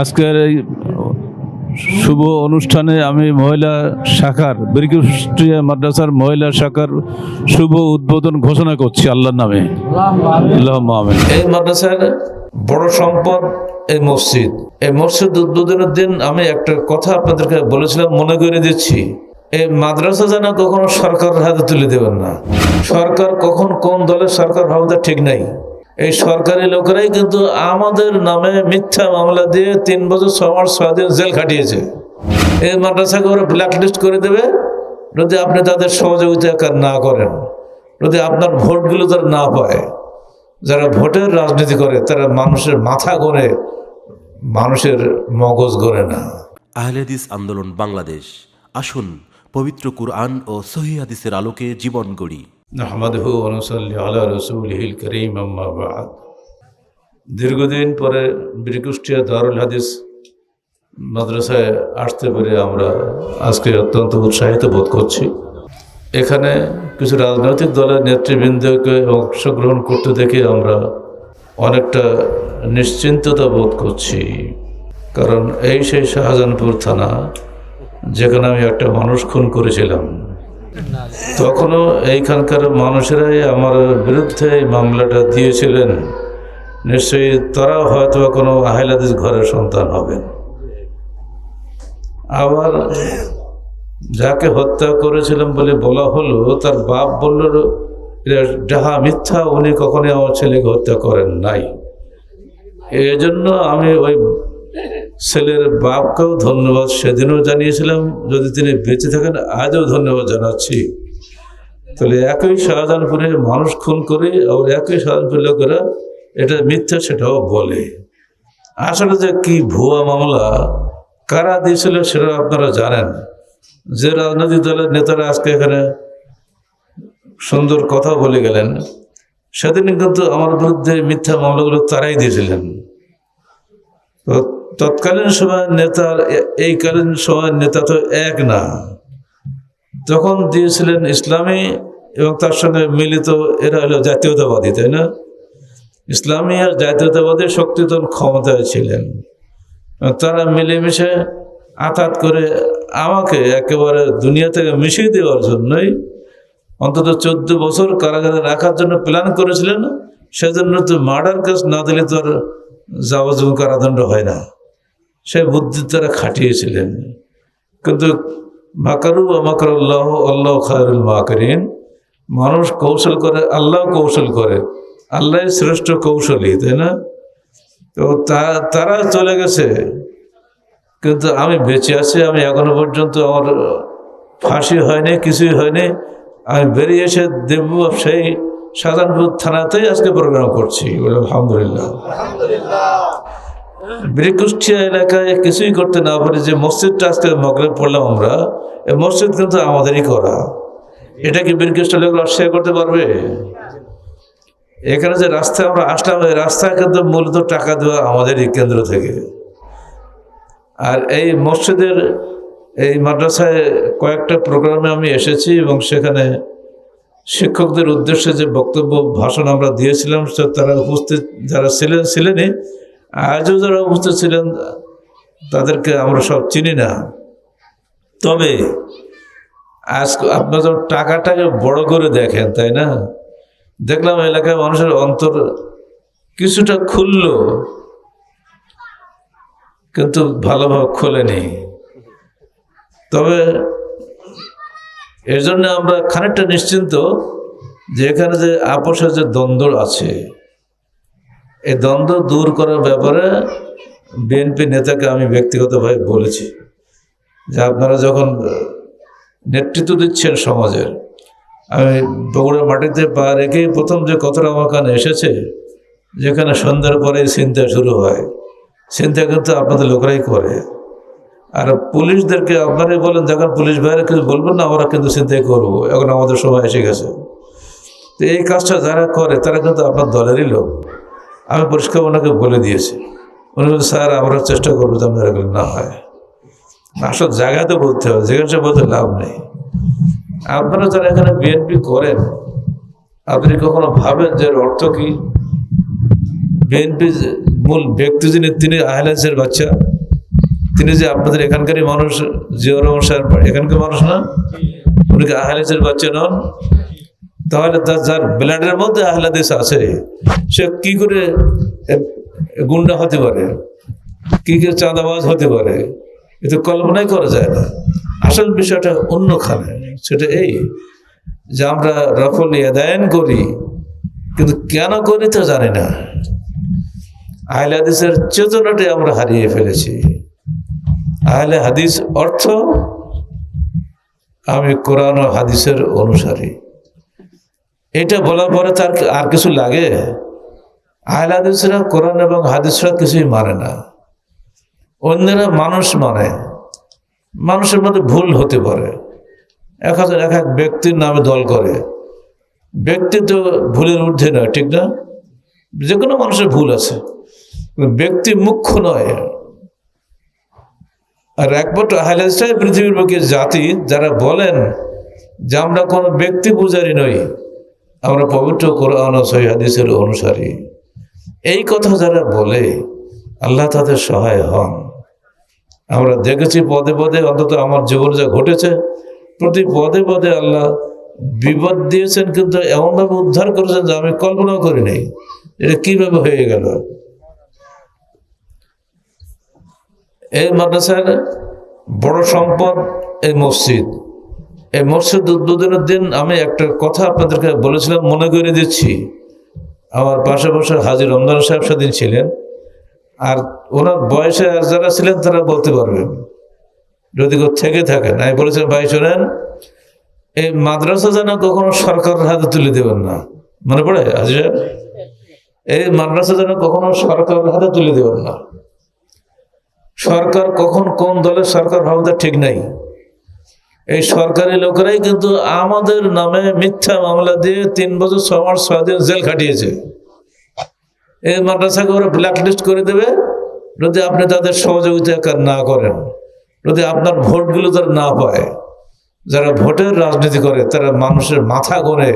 আজকের এই শুভ অনুষ্ঠানে আমি মহিলা শাখার বীরকুষ্টিয়া মাদ্রাসার মহিলা শাখার শুভ উদ্বোধন ঘোষণা করছি আল্লাহর নামে। এই মাদ্রাসার বড় সম্পদ এই মসজিদ। এই মসজিদ উদ্বোধনের দিন আমি একটা কথা আপনাদেরকে বলেছিলাম, মনে করে দিচ্ছি। এই মাদ্রাসা যেন কখনো সরকারের হাতে তুলে দেবেন না। সরকার কখন কোন দলের সরকার হবে ঠিক নাই। এই সরকারি লোকেরাই কিন্তু আমাদের নামে মিথ্যা মামলা দিয়ে তিন বছর ছ মাস, ছয় দিন জেল খাটিয়েছে। এই মাদ্রাসাকে ওরা ব্ল্যাক লিস্ট করে দেবে যদি আপনি তাদের সহযোগিতা কার- না করেন, যদি আপনার ভোটগুলো তারা না পায়। যারা ভোটের রাজনীতি করে, তারা মানুষের মাথা গড়ে, মানুষের মগজ গড়ে না। আহলেদিস আন্দোলন বাংলাদেশ। আসুন পবিত্র কুরআন ও সহি হাদিসের আলোকে জীবন গড়ি। আহমদহু অনুসল্লি আলা রসুলহিল করিম আম্মা বাদ দীর্ঘদিন পরে বীরকুষ্টিয়া দারুল হাদিস মাদ্রাসায় আসতে পেরে আমরা আজকে অত্যন্ত উৎসাহিত বোধ করছি। এখানে কিছু রাজনৈতিক দলের নেতৃবৃন্দকে অংশগ্রহণ করতে দেখে আমরা অনেকটা নিশ্চিন্ততা বোধ করছি। কারণ এই সেই শাহজাহানপুর থানা, যেখানে আমি একটা মানুষ খুন করেছিলাম। তখনও এইখানকার মানুষেরাই আমার বিরুদ্ধে এই মামলাটা দিয়েছিলেন। নিশ্চয়ই তারা হয়তো কোনো আহলাদিস ঘরের সন্তান হবেন। আবার যাকে হত্যা করেছিলাম বলে বলা হলো, তার বাপ বলল, "এরা যাহা মিথ্যা, উনি কখনোই আমার ছেলেকে হত্যা করেন নাই। এই জন্য আমি ওই ছেলের বাপকেও ধন্যবাদ সেদিনও জানিয়েছিলাম। যদি তিনি বেঁচে থাকেন, আজও ধন্যবাদ জানাচ্ছি। তাহলে একই শাহজাহানপুরে মানুষ খুন করে আবার একই শাহজাহানপুর লোকেরা এটা মিথ্যা সেটাও বলে। আসলে যে কি ভুয়া মামলা, কারা দিয়েছিল সেটা আপনারা জানেন। যে রাজনৈতিক দলের নেতারা আজকে এখানে সুন্দর কথা বলে গেলেন সেদিন কিন্তু আমার বিরুদ্ধে মিথ্যা মামলাগুলো তারাই দিয়েছিলেন। তৎকালীন সময়ের নেতার এ- এই কালীন সময়ের নেতা তো এক না। তখন দিয়েছিলেন ইসলামী এবং তার সঙ্গে মিলিত, এরা হলো জাতীয়তাবাদী, তাই না? ইসলামী আর জাতীয়তাবাদী শক্তিধর ক্ষমতায় ছিলেন। তারা মিলেমিশে আঘাত করে আমাকে একেবারে দুনিয়া থেকে মিশিয়ে দেওয়ার জন্যই অন্তত চোদ্দ বছর কারাগারে রাখার জন্য প্ল্যান করেছিলেন। সেজন্য তো মার্ডার কেস না দিলে তো আর যাবজ্জীবন কারাদণ্ড হয় না। সে বুদ্ধি তারা খাটিয়েছিলেন। কিন্তু মাকারু আমাকার আল্লাহ আল্লাহ খায়রুল মাকারিন, মানুষ কৌশল করে, আল্লাহ কৌশল করে। আল্লাহ শ্রেষ্ঠ কৌশলী, তাই না? তো তারা চলে গেছে। কিন্তু আমি বেঁচে আছি, আমি এখনও পর্যন্ত আমার ফাঁসি হয়নি, কিছুই হয়নি। আমি বেরিয়ে এসে দেব সেই সাধারণপুর থানাতেই আজকে প্রোগ্রাম করছি। আলহামদুলিল্লাহ। বীরকুষ্ঠিয়া এলাকায় কিছুই করতে না পারি যে মসজিদটা আজকে মগরে পড়লাম আমরা এই মসজিদ কিন্তু আমাদেরই করা। এটা কি বীরকুষ্ঠিয়া লোক অস্বীকার করতে পারবে? এখানে যে রাস্তায় আমরা আসলাম, এই রাস্তা কিন্তু মূলত টাকা দেওয়া আমাদেরই কেন্দ্র থেকে। আর এই মসজিদের এই মাদ্রাসায় কয়েকটা প্রোগ্রামে আমি এসেছি এবং সেখানে শিক্ষকদের উদ্দেশ্যে যে বক্তব্য, ভাষণ আমরা দিয়েছিলাম তারা উপস্থিত, যারা ছিলেন, ছিলেনই আজও যারা উপস্থিত ছিলেন, তাদেরকে আমরা সব চিনি না। তবে আজ আপনারা যখন টাকাটাকে বড় করে দেখেন, তাই না? দেখলাম এলাকায় মানুষের অন্তর কিছুটা খুললো, কিন্তু ভালোভাবে খোলেনি। তবে এর জন্য আমরা খানিকটা নিশ্চিন্ত যে এখানে যে আপোষের যে দ্বন্দ্ব আছে এই দ্বন্দ্ব দূর করার ব্যাপারে বিএনপি নেতাকে আমি ব্যক্তিগতভাবে বলেছি যে আপনারা যখন নেতৃত্ব দিচ্ছেন সমাজের, আমি বগুড়া মাটিতে পা রেখেই প্রথম যে কথাটা আমার কানে এসেছে, যেখানে সন্ধ্যার পরে চিন্তা শুরু হয়। চিন্তা কিন্তু আপনাদের লোকরাই করে। আর পুলিশদেরকে আপনারাই বলেন যখন পুলিশ ভাইরা কিছু বলবেন না, আমরা কিন্তু চিন্তাই করব। এখন আমাদের সময় এসে গেছে। তো এই কাজটা যারা করে, তারা কিন্তু আপনার দলেরই লোক। আমি পরিষ্কার ওনাকে বলে দিয়েছি। উনি বলছেন স্যার, আমরা চেষ্টা করব যে আপনার না হয়। আসল জায়গাতে বলতে হবে, যেখানে বলতে লাভ নেই। আপনারা যারা এখানে বিএনপি করেন, আপনি কখনো ভাবেন যে অর্থ কি? বিএনপি মূল ব্যক্তি যিনি, তিনি আহলাসের বাচ্চা। তিনি যে আপনাদের এখানকারই মানুষ জিয়র রহমান সাহেব, এখানকার মানুষ না? উনি কি আহলাসের বাচ্চা নন? তাহলে তার যার ব্লাডের মধ্যে আহলাদেশ আছে, সে কি করে গুন্ডা হতে পারে? কি করে চাঁদাবাজ হতে পারে? এ তো কল্পনাই করা যায় না। আসল বিষয়টা অন্যখানে। সেটা এই যে আমরা রফল ইয়াদায়ন করি, কিন্তু কেন করি তো জানি না। আহলে হাদিসের চেতনাটাই আমরা হারিয়ে ফেলেছি। আহলে হাদিস অর্থ আমি কোরআন ও হাদিসের অনুসারী। এটা বলার পরে তার আর কিছু লাগে? আহলে হাদিসরা কোরআন এবং হাদিসরা কিছুই মানে না। অন্যরা মানুষ মানে। মানুষের মধ্যে ভুল হতে পারে। এক হাজার এক এক ব্যক্তির নামে দল করে। ব্যক্তি তো ভুলের ঊর্ধ্বে নয়, ঠিক না? যে কোনো মানুষের ভুল আছে। ব্যক্তি মুখ্য নয়। আর একমাত্র হাইলাইসটাই পৃথিবীর বুকে জাতি, যারা বলেন যে আমরা কোনো ব্যক্তি পূজারি নই আমরা পবিত্র কোরআন ও সহি হাদিসের অনুসারী। এই কথা যারা বলে, আল্লাহ তাদের সহায় হন। আমরা দেখেছি পদে পদে, অন্তত আমার জীবনে যা ঘটেছে, প্রতি পদে পদে আল্লাহ বিপদ দিয়েছেন, কিন্তু এমনভাবে উদ্ধার করেছেন যে আমি কল্পনাও করি এটা কীভাবে হয়ে গেল? এই মাদ্রাসার বড় সম্পদ এই মসজিদ। এই মসজিদ উদ্বোধনের দিন আমি একটা কথা আপনাদেরকে বলেছিলাম, মনে করে দিচ্ছি। আমার পাশে বসে হাজি রমজান সাহেব সেদিন ছিলেন। আর ওনার বয়সে আর যারা ছিলেন, তারা বলতে পারবেন যদি কেউ থেকে থাকেন, আমি বলেছিলাম ভাই শোনেন, এই মাদ্রাসা যেন কখনো সরকারের হাতে তুলে দেবেন না। মনে পড়ে, হাজি সাহেব? এই মাদ্রাসা যেন কখনো সরকারের হাতে তুলে দেবেন না। সরকার কখন কোন দলের সরকার হবে তা ঠিক নাই। এই সরকারি লোকেরাই কিন্তু আমাদের নামে মিথ্যা মামলা দিয়ে তিন বছর ছ মাস ছয় দিন জেল খাটিয়েছে এই মাদ্রাসাকে ওরা ব্ল্যাক লিস্ট করে দেবে যদি আপনি তাদের সহযোগিতা কার না করেন যদি আপনার ভোটগুলো তারা না পায় যারা ভোটের রাজনীতি করে তারা মানুষের মাথা গড়ে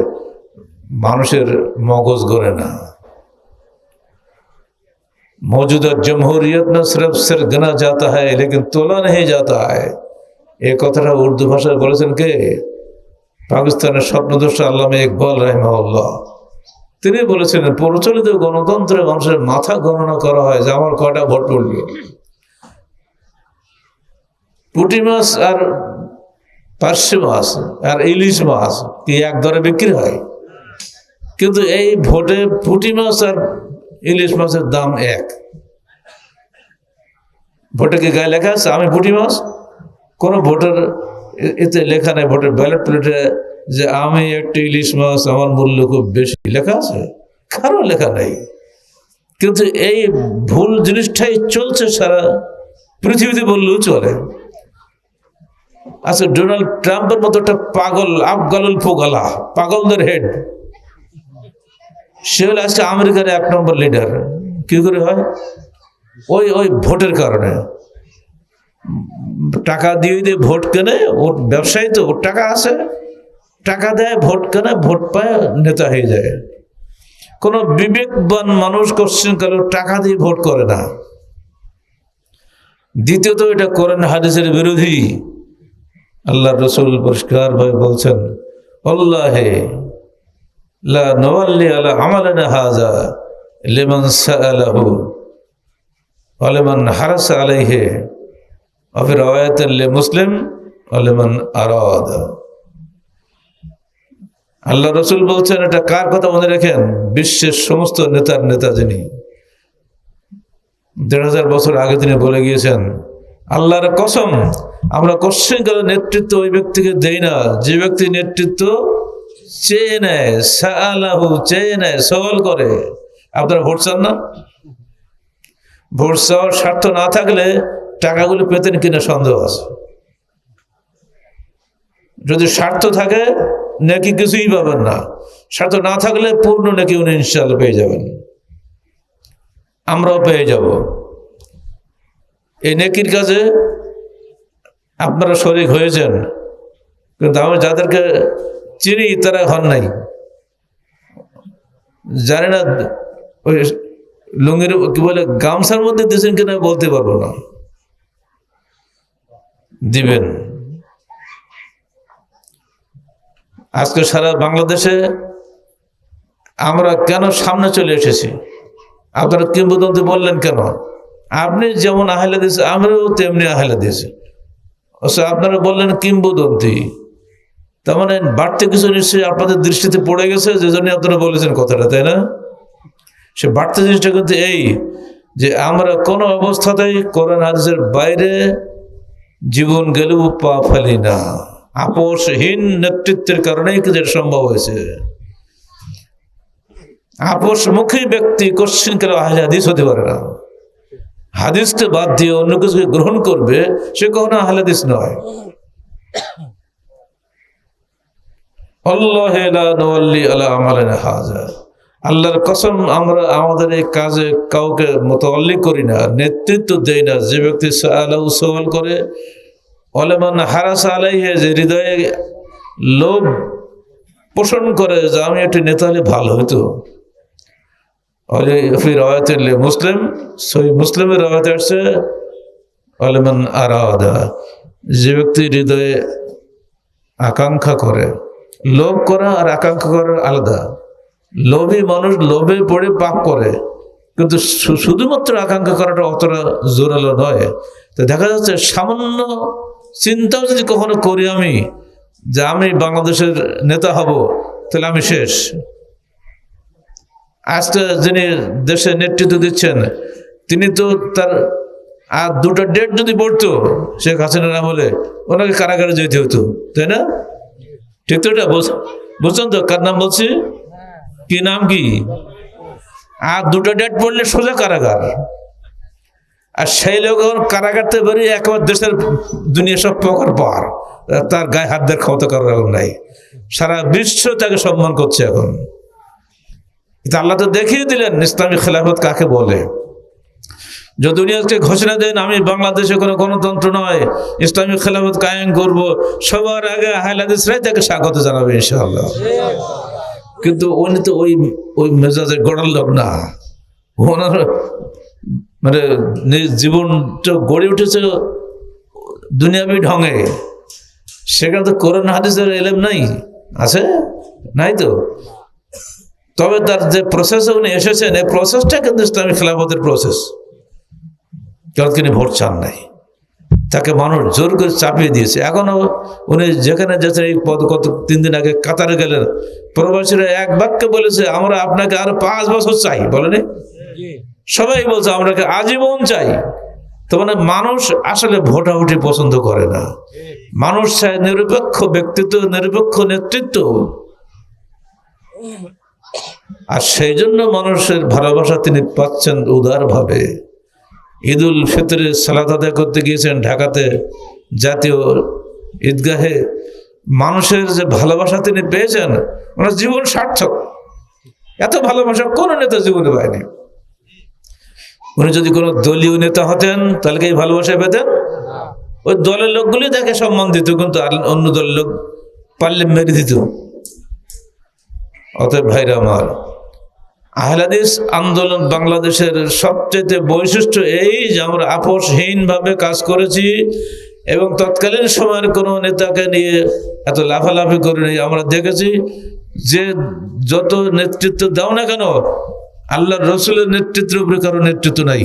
মানুষের মগজ গড়ে না मौजूदा जमहूरियत में सिर्फ सिर गना जाता है लेकिन तोला नहीं जाता है এই কথাটা উর্দু ভাষায় বলেছেন কে? পাকিস্তানের স্বপ্নদোষা আল্লামে ইকবাল রাহিমাউল্লাহ তিনি বলেছেন, প্রচলিত গণতন্ত্রে মানুষের মাথা গণনা করা হয় যে আমার কয়টা ভোট পড়ল পুঁটি মাছ আর পার্শে মাছ আর ইলিশ মাছ কি এক দরে বিক্রি হয়? কিন্তু এই ভোটে পুঁটি মাছ আর ইলিশ মাছের দাম এক। ভোটে কি গায়ে লেখা আছে, আমি পুঁটি মাছ? কোনো ভোটের এতে লেখা নেই, ভোটের ব্যালট প্লেটে যে আমি একটি ইলিশ মাছ, আমার মূল্য খুব বেশি, লেখা আছে? কারও লেখা নেই। কিন্তু এই ভুল জিনিসটাই চলছে সারা পৃথিবীতে বললেও চলে। আচ্ছা ডোনাল্ড ট্রাম্পের মতো একটা পাগল আফগালুল ফোগালা, পাগলদের হেড সে হলো আজকে আমেরিকার এক নম্বর লিডার কি করে হয়? ওই ওই ভোটের কারণে। টাকা দিয়ে দিয়ে ভোট কেনে, ওর ব্যবসায়ী তো, ওর টাকা আছে। টাকা দেয়, ভোট কেনে, ভোট পায়, নেতা হয়ে যায়। কোনো বিবেকবান মানুষ কোশ্চেন কারও, টাকা দিয়ে ভোট করে না। দ্বিতীয়ত এটা করেন হাদিসের বিরোধী। আল্লাহ রসুল পরিষ্কার ভাবে বলছেন, আল্লাহে হাজা লিমান সাআলাহু ওয়া লিমান হারাসা আলাইহি আরাদা আল্লাহ রসুল বলছেন, এটা কার কথা মনে রাখেন? বিশ্বের সমস্ত নেতার নেতা যিনি। দেড় হাজার বছর আগে তিনি বলে গিয়েছেন, আল্লাহর কসম, আমরা কোশ্চেন নেতৃত্ব ওই ব্যক্তিকে দেই না। যে ব্যক্তি নেতৃত্ব চেয়ে নেয় সালাহু চেয়ে নেয়, সওয়াল করে। আপনারা ভোট চান না? ভোট চাওয়ার স্বার্থ না থাকলে টাকাগুলো পেতেন কিনা সন্দেহ আছে। যদি স্বার্থ থাকে, নাকি কিছুই পাবেন না। স্বার্থ না থাকলে পূর্ণ নাকি উনি ইনশাল্লাহ পেয়ে যাবেন। আমরাও পেয়ে যাব। এই নেকির কাজে আপনারা শরিক হয়েছেন, কিন্তু আমি যাদেরকে চিনি, তারা হন নাই। জানি না, ওই লুঙ্গির কি বলে, গামছার মধ্যে দিয়েছেন কিনা বলতে পারব না। দিবেন। আজকে সারা বাংলাদেশে আমরা কেন সামনে চলে এসেছি? আপনারা কিংবদন্তি বললেন কেন? আপনি যেমন আহলে দিয়েছে আমরাও তেমনি আহলে দিয়েছি অবশ্য আপনারা বললেন কিংবদন্তি। তার মানে বাড়তি কিছু নিশ্চয়ই আপনাদের দৃষ্টিতে পড়ে গেছে যে জন্য আপনারা বলেছেন কথাটা, তাই না? সে বাড়তি জিনিসটা কিন্তু এই যে আমরা কোনো অবস্থাতেই কোরআন, হাদিসের বাইরে জীবন গেলেও পা ফেলি না। আপোষহীন নেতৃত্বের কারণেই এটা সম্ভব হয়েছে? আপোষমুখী ব্যক্তি কোশ্চিন কেন হাদিস হতে পারে না? হাদিসকে বাদ দিয়ে অন্য কিছুকে গ্রহণ করবে, সে কখনো হাদিস নয়। আল্লাহ আলা আমালিনা হাযা। আল্লাহর কসম, আমরা আমাদের এই কাজে কাউকে মোতাল্লি করি না, নেতৃত্ব দেই না। যে ব্যক্তি আল্লাহ সওয়াল করে অলেমান হারাস আলাইহে যে হৃদয়ে লোভ পোষণ করে যে আমি একটি নেতা হলে ভালো অলে ফির মুসলিম সই মুসলিমের রওয়াতে আসছে অলেমান আরাদা। যে ব্যক্তি হৃদয়ে আকাঙ্ক্ষা করে, লোভ করা আর আকাঙ্ক্ষা করা আলাদা। লোভী মানুষ লোভে পড়ে পাপ করে। কিন্তু শুধুমাত্র আকাঙ্ক্ষা করাটা অতটা জোরালো নয়। তো দেখা যাচ্ছে সামান্য চিন্তাও যদি কখনো করি আমি যে আমি বাংলাদেশের নেতা হব, তাহলে আমি শেষ। আজকে যিনি দেশে নেতৃত্ব দিচ্ছেন, তিনি তো তার আর দুটো ডেট যদি পড়তো, শেখ হাসিনার আমলে ওনাকে কারাগারে যেতে হতো, তাই না? ঠিক তো এটা? বুঝ- বুঝছেন তো, কার নাম বলছি? কি নাম কি? আর দুটো ডেট পড়লে সোজা কারাগার। আর সেই লোক কারাগার থেকে বেরিয়ে একেবারে দেশের দুনিয়া সব পকার পার তার গায়ে হাত দেওয়ার ক্ষমতা করার এখন নাই। সারা বিশ্ব তাকে সম্মান করছে এখন। আল্লাহ তো দেখিয়ে দিলেন, ইসলামী খেলাফত কাকে বলে? যদি উনি আজকে ঘোষণা দেন, আমি বাংলাদেশে কোনো গণতন্ত্র নয়, ইসলামী খেলাফত কায়েম করব, সবার আগে হাইলাদিসরাই তাকে স্বাগত জানাবে ইনশাআল্লাহ। কিন্তু উনি তো ওই ওই মেজাজে গড়ার লোক না। ওনার মানে নিজ জীবনটা গড়ে উঠেছে দুনিয়াবি ঢঙে। সেখানে তো করোন হাদিসের এলেম নাই। আছে? নাই তো? তবে তার যে প্রসেসে উনি এসেছেন, এই প্রসেসটা কিন্তু ইসলামী খেলাফতের প্রসেস কারণ তিনি ভোট চান নাই। তাকে মানুষ জোর করে চাপিয়ে দিয়েছে। এখনও উনি যেখানে যাচ্ছেন এই পদ কত তিন দিন আগে কাতারে গেলেন। প্রবাসীরা এক বাক্যে বলেছে আমরা আপনাকে আরও পাঁচ বছর চাই। বলেনি? সবাই বলছে আমরা আজীবন চাই। তো মানে মানুষ আসলে ভোটাভুটি পছন্দ করে না। মানুষ চায় নিরপেক্ষ ব্যক্তিত্ব নিরপেক্ষ নেতৃত্ব। আর সেই জন্য মানুষের ভালোবাসা তিনি পাচ্ছেন উদারভাবে। ঈদুল ফিতরে সালাদ আদায় করতে গিয়েছেন ঢাকাতে জাতীয় ঈদগাহে। মানুষের যে ভালোবাসা তিনি পেয়েছেন, ওনার জীবন সার্থক। এত ভালোবাসা কোনো নেতা জীবনে পায়নি। উনি যদি কোনো দলীয় নেতা হতেন, তাহলে কি ভালোবাসা পেতেন? ওই দলের লোকগুলি তাকে সম্মান দিত, কিন্তু অন্য দলের লোক পারলে মেরে দিত। অতএব ভাইরা আমার আহলাদিস আন্দোলন বাংলাদেশের সবচেয়ে বৈশিষ্ট্য এই যে আমরা আপোষহীনভাবে কাজ করেছি এবং তৎকালীন সময়ের কোনো নেতাকে নিয়ে এত লাফালাফি করে নেই আমরা দেখেছি যে যত নেতৃত্ব দাও না কেন আল্লাহ রসুলের নেতৃত্বের উপরে কারও নেতৃত্ব নাই।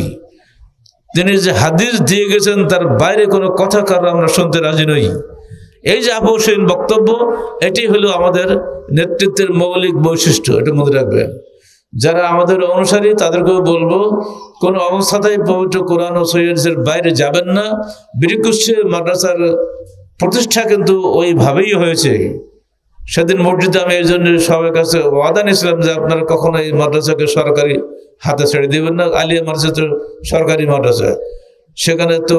তিনি যে হাদিস দিয়ে গেছেন, তার বাইরে কোনো কথা কারও আমরা শুনতে রাজি নই। এই যে আপোষহীন বক্তব্য, এটি হলো আমাদের নেতৃত্বের মৌলিক বৈশিষ্ট্য, এটা মনে রাখবেন। যারা আমাদের অনুসারী, তাদেরকেও বলব, কোনো অবস্থাতেই পবিত্র কোরআন ও সৈয়দের বাইরে যাবেন না। বিরিকুশ্বের মাদ্রাসার প্রতিষ্ঠা কিন্তু ওইভাবেই হয়েছে। সেদিন মসজিদে আমি এই জন্য সবার কাছে ওয়াদা নিয়েছিলাম যে আপনারা কখনো এই মাদ্রাসাকে সরকারি হাতে ছেড়ে দেবেন না, আলিয়া মাদ্রাসা তো সরকারি মাদ্রাসা। সেখানে তো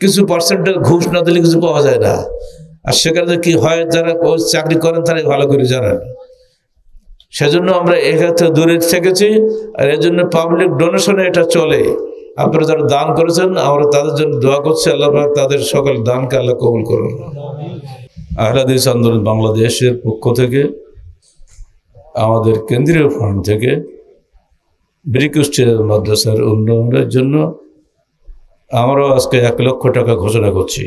কিছু পার্সেন্টের ঘুষ না দিলে কিছু পাওয়া যায় না। আর সেখানে কি হয়, যারা চাকরি করেন তারাই ভালো করে জানেন। সেজন্য আমরা থেকে দূরে থেকেছি আর এর জন্য পাবলিক ডোনেশনে এটা চলে। আপনারা যারা দান করেছেন, আমরা তাদের জন্য দোয়া করছি। আল্লাহ তাদের সকল দানকে আল্লাহ কবুল করুন। আহলাদিস আন্দোলন বাংলাদেশের পক্ষ থেকে, আমাদের কেন্দ্রীয় ফান্ড থেকে ব্রিকুষ্টের মাদ্রাসার উন্নয়নের জন্য আমরাও আজকে এক লক্ষ টাকা ঘোষণা করছি।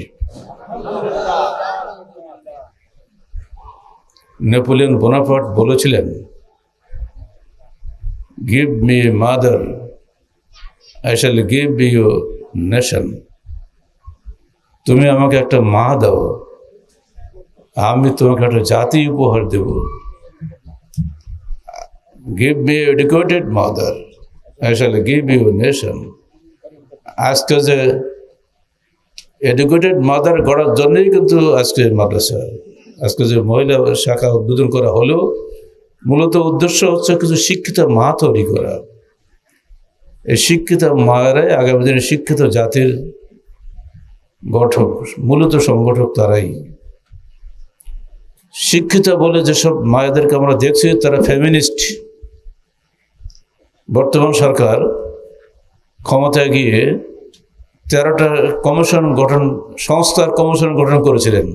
নেপোলিয়ন বোনাপার্ট বলেছিলেন give me mother I shall give you nation তুমি আমাকে একটা মা দাও। আমি তোমাকে একটা জাতি উপহার দেব। Give me educated mother I shall give you nation আজকে যে এডুকেটেড মাদার গড়ার জন্যই কিন্তু আজকে মাদ্রাসা। আজকে যে মহিলা শাখা উদ্বোধন করা হলো মূলত উদ্দেশ্য হচ্ছে কিছু শিক্ষিত মা তৈরি করা। এই শিক্ষিত মায়েরাই আগামী দিনে শিক্ষিত জাতির গঠক, মূলত সংগঠক তারাই। শিক্ষিত বলে যেসব মায়েদেরকে আমরা দেখছি, তারা ফেমিনিস্ট বর্তমান সরকার ক্ষমতায় গিয়ে তেরোটা কমিশন গঠন, সংস্থার কমিশন গঠন করেছিলেন।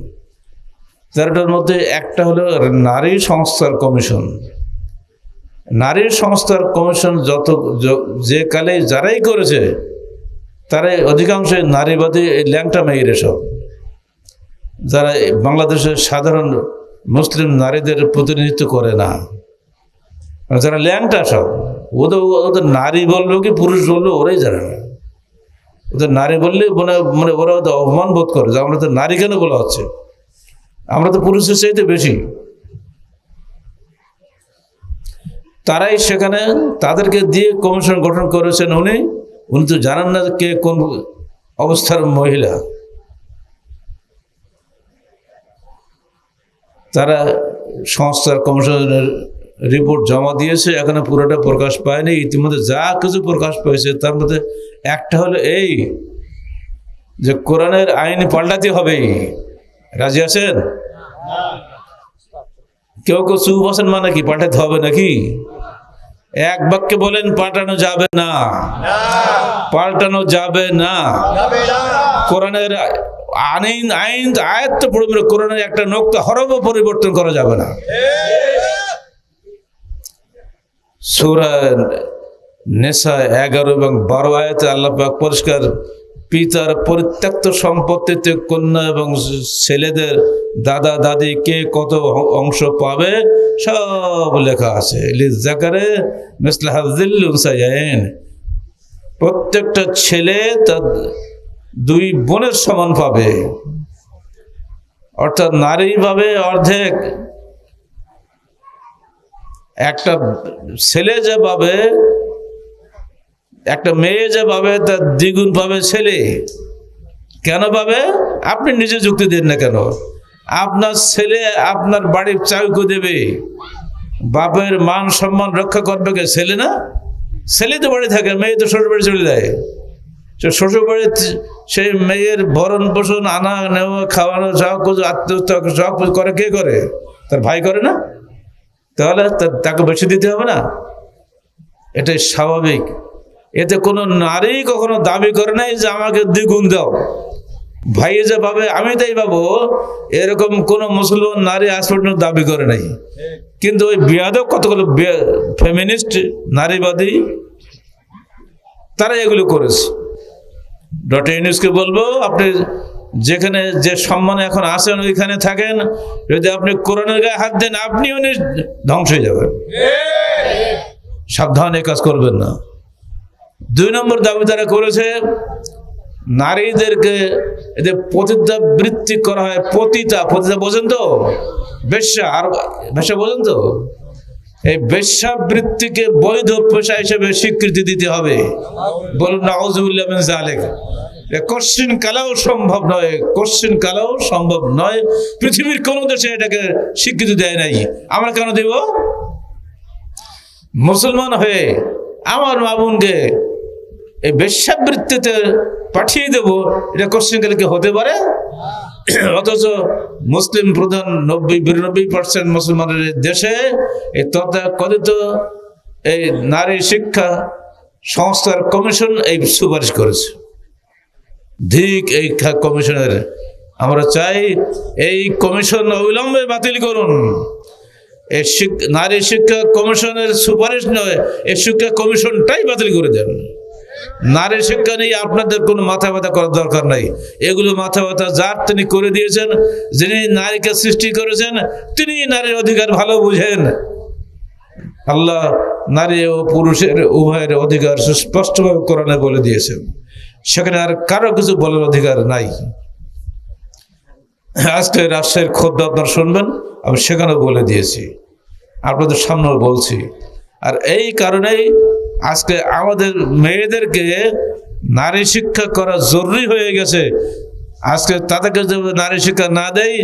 তেরোটার মধ্যে একটা হলো নারী সংস্থার কমিশন। নারীর সংস্থার কমিশন যত যে কালে যারাই করেছে, তারাই অধিকাংশ নারীবাদী এই ল্যাংটা মেয়ের সব যারা বাংলাদেশের সাধারণ মুসলিম নারীদের প্রতিনিধিত্ব করে না। যারা ল্যাংটা সব, ওদের ওদের নারী বলল কি, পুরুষ বলল ওরাই জানে না। ওদের নারী বললে মানে মানে ওরা ওদের অপমান বোধ করে যে আমরা তো নারী কেন বলা হচ্ছে? আমরা তো পুরুষের চাইতে বেশি। তারাই সেখানে তাদেরকে দিয়ে কমিশন গঠন করেছেন উনি। উনি তো জানান না কে কোন অবস্থার মহিলা। তারা সংস্থার কমিশনের রিপোর্ট জমা দিয়েছে, এখনও পুরোটা প্রকাশ পায়নি। ইতিমধ্যে যা কিছু প্রকাশ পেয়েছে তার মধ্যে একটা হলো এই যে কোরআনের আইন পাল্টাতে হবে রাজি আছেন? কেউ কেউ চুপ আছেন মানে কি? পাঠাতে হবে নাকি? এক বাক্যে বলেন, পাল্টানো যাবে না। পাল্টানো যাবে না। কোরআনের আইন আইন আয়ত্ত পড়বে কোরআনের একটা নোক্তা হরব পরিবর্তন করা যাবে না। সুরা নেশা এগারো এবং বারো আয়াতে আল্লাহ পরিষ্কার পিতার পরিত্যক্ত সম্পত্তিতে কন্যা এবং ছেলেদের দাদা, দাদি কে কত অংশ পাবে? সব লেখা আছে। প্রত্যেকটা ছেলে তার দুই বোনের সমান পাবে। অর্থাৎ নারী পাবে অর্ধেক। একটা ছেলে যে পাবে একটা মেয়ে যে পাবে, তার দ্বিগুণ পাবে ছেলে। কেন পাবে? আপনি নিজে যুক্তি দেন না কেন? আপনার ছেলে আপনার বাড়ির চাউকো দেবে। বাপের মান সম্মান রক্ষা করবে কে? ছেলে না? ছেলে তো বাড়ি থাকে, মেয়ে তো শ্বশুর বাড়ি চলে যায়। শ্বশুর বাড়িতে সেই মেয়ের ভরণ পোষণ, আনা, নেওয়া, খাওয়ানো সব কিছু আত্মহত্যা সব কিছু করে কে করে? তার ভাই করে না? তাহলে তাকে বেশি দিতে হবে না? এটাই স্বাভাবিক। এতে কোনো নারী কখনো দাবি করে নাই যে আমাকে দ্বিগুণ দাও। ভাইয়ে যে পাবে আমি তাই পাবো এরকম কোন মুসলমান নারী আজ পর্যন্ত দাবি করে নাই। কিন্তু ওই বিয়াদক কতগুলো ফেমিনিস্ট নারীবাদী তারা এগুলো করেছে। ডক্টর ইউনুসকে বলব আপনি যেখানে যে সম্মানে এখন আসেন ওইখানে থাকেন। যদি আপনি কোরআনের গায়ে হাত দেন আপনি নি- ধ্বংস হয়ে যাবেন। সাবধানে কাজ করবেন না। দুই নম্বর দাবি তারা করেছে, নারীদেরকে এদের পতিতা বৃত্তি করা হয় পতিতা পতিতা বোঝেন তো? বেশ্যা, আর বেশ্যা বোঝেন তো? এই বেশ্যাবৃত্তিকে বৈধ পেশা হিসেবে স্বীকৃতি দিতে হবে। বলুন জালিক এ কালাও সম্ভব নয়, কোশ্চিন কালাও সম্ভব নয়। পৃথিবীর কোন দেশে এটাকে স্বীকৃতি দেয় নাই। আমরা কেন দেব? মুসলমান হয়ে আমার মামুনকে এই বেশ্যাবৃত্তিতে পাঠিয়ে দেব। এটা কোশ্চিন কালে কি হতে পারে? অথচ মুসলিম প্রধান নব্বই, বিরানব্বই পার্সেন্ট মুসলমানের দেশে এই তথাকথিত এই নারী শিক্ষা সংস্থার কমিশন এই সুপারিশ করেছে। ধিক এই কমিশনের। আমরা চাই এই কমিশন অবিলম্বে বাতিল করুন। নারী শিক্ষা কমিশনের সুপারিশ নয় এই শিক্ষা কমিশনটাই বাতিল করে দেন। নারী শিক্ষা নিয়ে আপনাদের কোনো মাথা ব্যথা করার দরকার নাই। এগুলো মাথা ব্যথা যার তিনি করে দিয়েছেন, যিনি নারীকে সৃষ্টি করেছেন, তিনি নারীর অধিকার ভালো বুঝেন। আল্লাহ নারী ও পুরুষের উভয়ের অধিকার সুস্পষ্টভাবে কোরআনে বলে দিয়েছেন। সেখানে আর কারও কিছু বলার অধিকার নাই। আজকে রাজশাহীর খোদ্দ আপনারা শুনবেন, আমি সেখানেও বলে দিয়েছি। আপনাদের সামনেও বলছি। আর এই কারণেই আজকে আমাদের মেয়েদেরকে নারী শিক্ষা করা জরুরি হয়ে গেছে। আজকে তাদেরকে নারী শিক্ষা না দেয়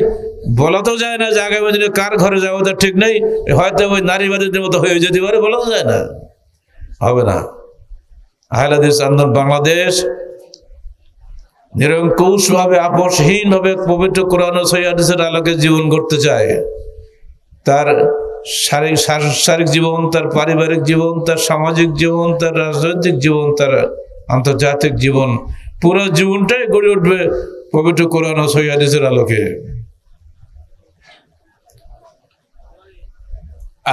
বলা তো যায় না যে আগামী দিনে কার ঘরে যাব তার ঠিক নেই, হয়তো ওই নারীবাদীদের মতো হয়ে যেতে পারে, বলা তো যায় না। হবে না। আহলাদিস আন্দোলন বাংলাদেশ নিরঙ্কুশভাবে, আপোষহীনভাবে পবিত্র কোরআন সৈয়াদিসের আলোকে জীবন করতে চায়। তার শারীরিক সাংসারিক জীবন, তার পারিবারিক জীবন, তার সামাজিক জীবন, তার রাজনৈতিক জীবন, তার আন্তর্জাতিক জীবন, পুরো জীবনটাই গড়ে উঠবে পবিত্র কোরআন সৈয়াদিসের আলোকে।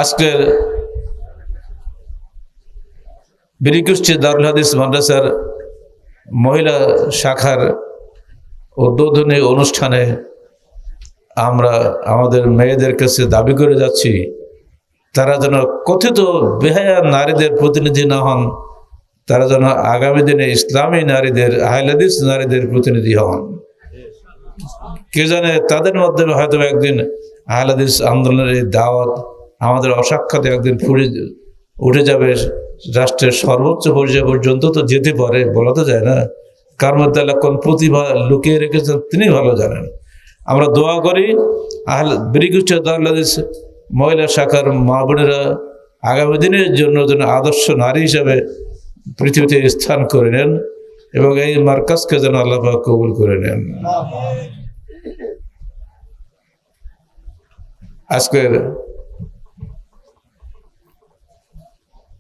আজকের বিরিকুষ্টি দারুল হাদিস মাদ্রাসার মহিলা শাখার উদ্বোধনী অনুষ্ঠানে আমরা আমাদের মেয়েদের কাছে দাবি করে যাচ্ছি, তারা যেন কথিত বেহায়া নারীদের প্রতিনিধি না হন, তারা যেন আগামী দিনে ইসলামী নারীদের, আহলাদিস নারীদের প্রতিনিধি হন। কে জানে তাদের মাধ্যমে হয়তো একদিন আহলাদিস আন্দোলনের এই দাওয়াত আমাদের অসাক্ষাতে একদিন ফুরে উঠে যাবে রাষ্ট্রের সর্বোচ্চ পর্যায় পর্যন্ত তো যেতে পারে, বলা তো যায় না। কার মধ্যে আল্লাহ কোন প্রতিভা লুকিয়ে রেখেছেন তিনি ভালো জানেন। আমরা দোয়া করি, আহল আহলাদিস মহিলা শাখার মা বোনেরা আগামী দিনের জন্য যেন আদর্শ নারী হিসাবে পৃথিবীতে স্থান করে নেন এবং এই মার্কাজকে যেন আল্লাহ কবুল করে নেন। আজকের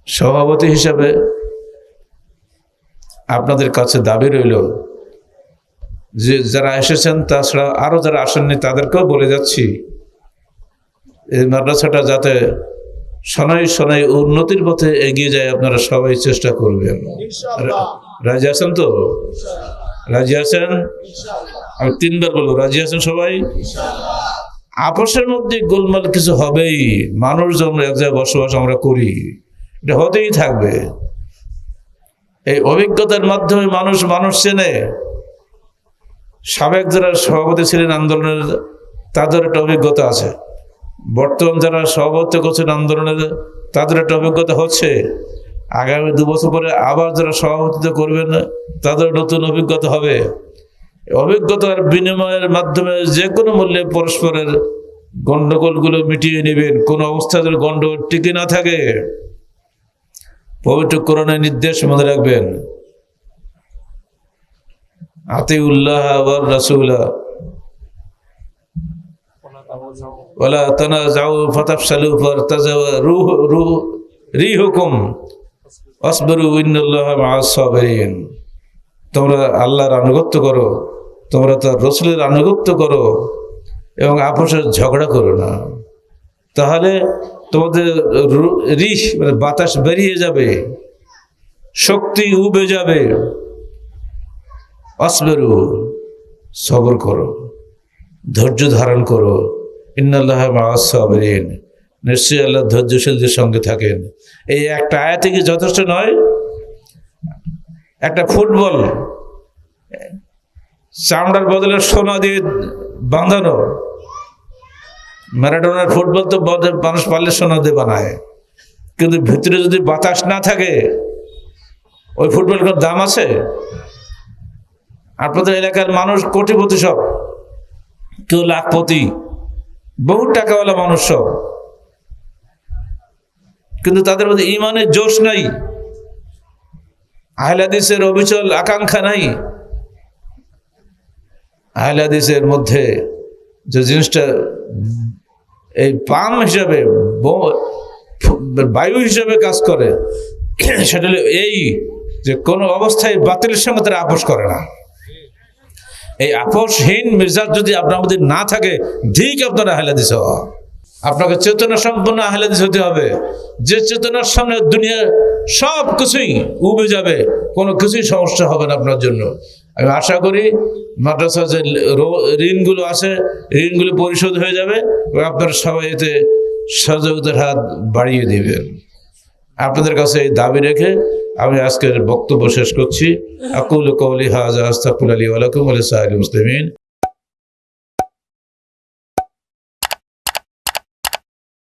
সভাপতি হিসাবে আপনাদের কাছে দাবি রইল যে যারা এসেছেন তাছাড়া আরও যারা আসেননি তাদেরকেও বলে যাচ্ছি এই মাদ্রাসাটা যাতে শনাই শনাই উন্নতির পথে এগিয়ে যায় আপনারা সবাই চেষ্টা করবেন। রাজি আছেন তো? রাজি আছেন? আমি তিনবার বলব রাজি আছেন সবাই? আপসের মধ্যে গোলমাল কিছু হবেই মানুষ যেমন এক জায়গায় বসবাস আমরা করি। এটা হতেই থাকবে। এই অভিজ্ঞতার মাধ্যমে মানুষ মানুষ চেনে। সাবেক যারা সভাপতি ছিলেন আন্দোলনের, তাদের একটা অভিজ্ঞতা আছে। বর্তমান যারা সভাপতি করছেন আন্দোলনের, তাদের একটা অভিজ্ঞতা হচ্ছে, আগামী দু বছর পরে আবার যারা সভাপতিত্ব করবেন, তাদের নতুন অভিজ্ঞতা হবে। অভিজ্ঞতার বিনিময়ের মাধ্যমে যে কোনো মূল্যে পরস্পরের গণ্ডগোলগুলো মিটিয়ে নেবেন। কোনো অবস্থায় যেন গণ্ডগোল টিকে না থাকে। পবিত্র কোরআনের নির্দেশ মনে রাখবেন। আতিউল্লাহ আবার রাসুল্লাহ তোমরা আল্লাহর আনুগত্য করো, তোমরা তার রসুলের আনুগত্য করো এবং আপোষের ঝগড়া করো না। তাহলে তোমাদের রু- রিশ মানে বাতাস বেরিয়ে যাবে, শক্তি উবে যাবে। আসবেরু, সবর করো, ধৈর্য ধারণ করো। ইন্নাল্লাহ মাসাবরিন নিশ্চয়ই আল্লাহ ধৈর্যশীলদের সঙ্গে থাকেন। এই একটা আয়াতে কি যথেষ্ট নয়? একটা ফুটবল, চামড়ার বদলে সোনা দিয়ে বাঁধানো। ম্যারাডোনার ফুটবল তো মানুষ পারলে সোনা দিয়ে বানায়। কিন্তু ভিতরে যদি বাতাস না থাকে, ওই ফুটবল কোনো দাম আছে? আপনাদের এলাকার মানুষ কোটিপতি সব। কেউ লাখপতি, বহু টাকাওয়ালা মানুষ সব। কিন্তু তাদের মধ্যে ইমানের জোশ নাই। আহলাদিসের অবিচল আকাঙ্ক্ষা নাই। আহলাদিসের মধ্যে যে জিনিসটা, এই পাম হিসাবে বায়ু হিসাবে কাজ করে, সেটা হলো এই যে কোনো অবস্থায় বাতিলের সঙ্গে তারা আপোষ করে না। এই আপোষহীন মেজাজ যদি আপনার মধ্যে না থাকে, ঠিক আপনারা হেলা দিছ। আপনাকে চেতনা সম্পন্ন আহলাদিস হতে হবে। যে চেতনার সামনে দুনিয়া সব কিছুই উবে যাবে, কোনো কিছুই সমস্যা হবে না আপনার জন্য। আমি আশা করি মাদ্রাসা যে ঋণগুলো আছে, ঋণগুলো পরিশোধ হয়ে যাবে আপনার সবাই এতে সহযোগিতার হাত বাড়িয়ে দেবেন। আপনাদের কাছে এই দাবি রেখে আমি আজকের বক্তব্য শেষ করছি। আকুল কৌলি হাজা আস্তাকুল আলী ওয়ালাকুম আলী মুসলিমিন।